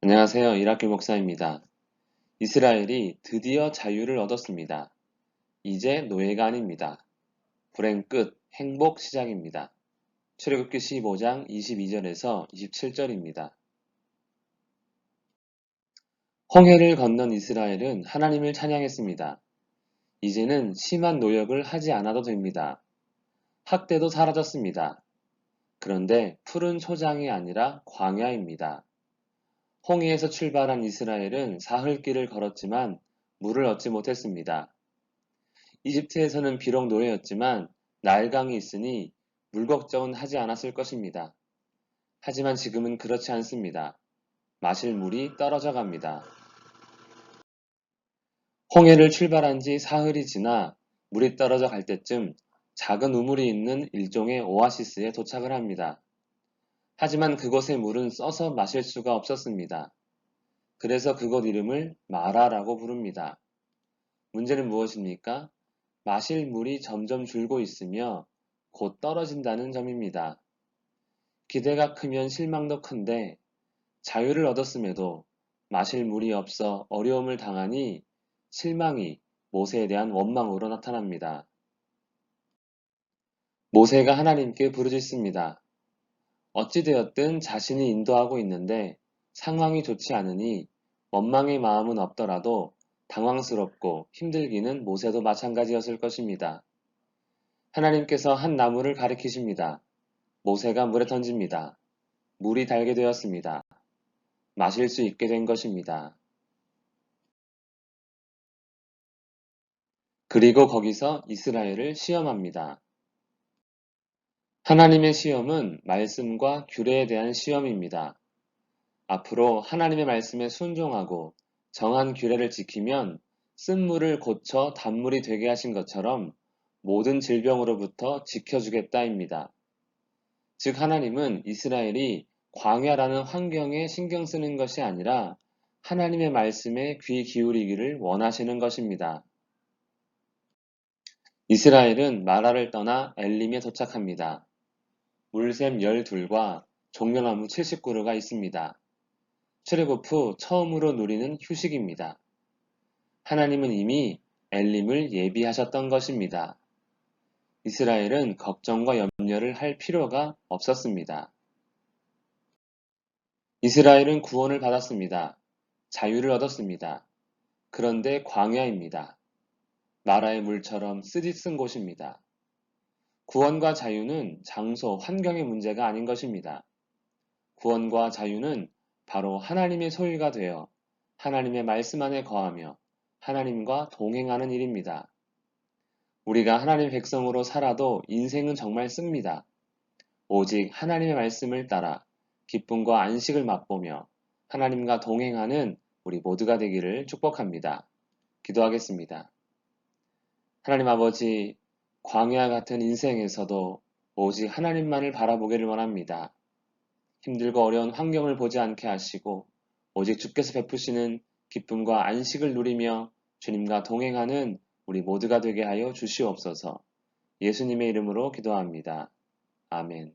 안녕하세요. 이라클 목사입니다. 이스라엘이 드디어 자유를 얻었습니다. 이제 노예가 아닙니다. 불행 끝, 행복 시작입니다. 출애굽기 15장 22절에서 27절입니다. 홍해를 건넌 이스라엘은 하나님을 찬양했습니다. 이제는 심한 노역을 하지 않아도 됩니다. 학대도 사라졌습니다. 그런데 푸른 초장이 아니라 광야입니다. 홍해에서 출발한 이스라엘은 사흘길을 걸었지만 물을 얻지 못했습니다. 이집트에서는 비록 노예였지만 나일강이 있으니 물 걱정은 하지 않았을 것입니다. 하지만 지금은 그렇지 않습니다. 마실 물이 떨어져 갑니다. 홍해를 출발한 지 사흘이 지나 물이 떨어져 갈 때쯤 작은 우물이 있는 일종의 오아시스에 도착을 합니다. 하지만 그곳의 물은 써서 마실 수가 없었습니다. 그래서 그곳 이름을 마라라고 부릅니다. 문제는 무엇입니까? 마실 물이 점점 줄고 있으며 곧 떨어진다는 점입니다. 기대가 크면 실망도 큰데 자유를 얻었음에도 마실 물이 없어 어려움을 당하니 실망이 모세에 대한 원망으로 나타납니다. 모세가 하나님께 부르짖습니다. 어찌되었든 자신이 인도하고 있는데 상황이 좋지 않으니 원망의 마음은 없더라도 당황스럽고 힘들기는 모세도 마찬가지였을 것입니다. 하나님께서 한 나무를 가리키십니다. 모세가 물에 던집니다. 물이 달게 되었습니다. 마실 수 있게 된 것입니다. 그리고 거기서 이스라엘을 시험합니다. 하나님의 시험은 말씀과 규례에 대한 시험입니다. 앞으로 하나님의 말씀에 순종하고 정한 규례를 지키면 쓴물을 고쳐 단물이 되게 하신 것처럼 모든 질병으로부터 지켜주겠다입니다. 즉 하나님은 이스라엘이 광야라는 환경에 신경 쓰는 것이 아니라 하나님의 말씀에 귀 기울이기를 원하시는 것입니다. 이스라엘은 마라를 떠나 엘림에 도착합니다. 물샘 12과 종려나무 70그루가 있습니다. 출애굽 후 처음으로 누리는 휴식입니다. 하나님은 이미 엘림을 예비하셨던 것입니다. 이스라엘은 걱정과 염려를 할 필요가 없었습니다. 이스라엘은 구원을 받았습니다. 자유를 얻었습니다. 그런데 광야입니다. 나라의 물처럼 쓰디쓴 곳입니다. 구원과 자유는 장소, 환경의 문제가 아닌 것입니다. 구원과 자유는 바로 하나님의 소유가 되어 하나님의 말씀 안에 거하며 하나님과 동행하는 일입니다. 우리가 하나님의 백성으로 살아도 인생은 정말 씁니다. 오직 하나님의 말씀을 따라 기쁨과 안식을 맛보며 하나님과 동행하는 우리 모두가 되기를 축복합니다. 기도하겠습니다. 하나님 아버지, 광야 같은 인생에서도 오직 하나님만을 바라보기를 원합니다. 힘들고 어려운 환경을 보지 않게 하시고 오직 주께서 베푸시는 기쁨과 안식을 누리며 주님과 동행하는 우리 모두가 되게 하여 주시옵소서 예수님의 이름으로 기도합니다. 아멘.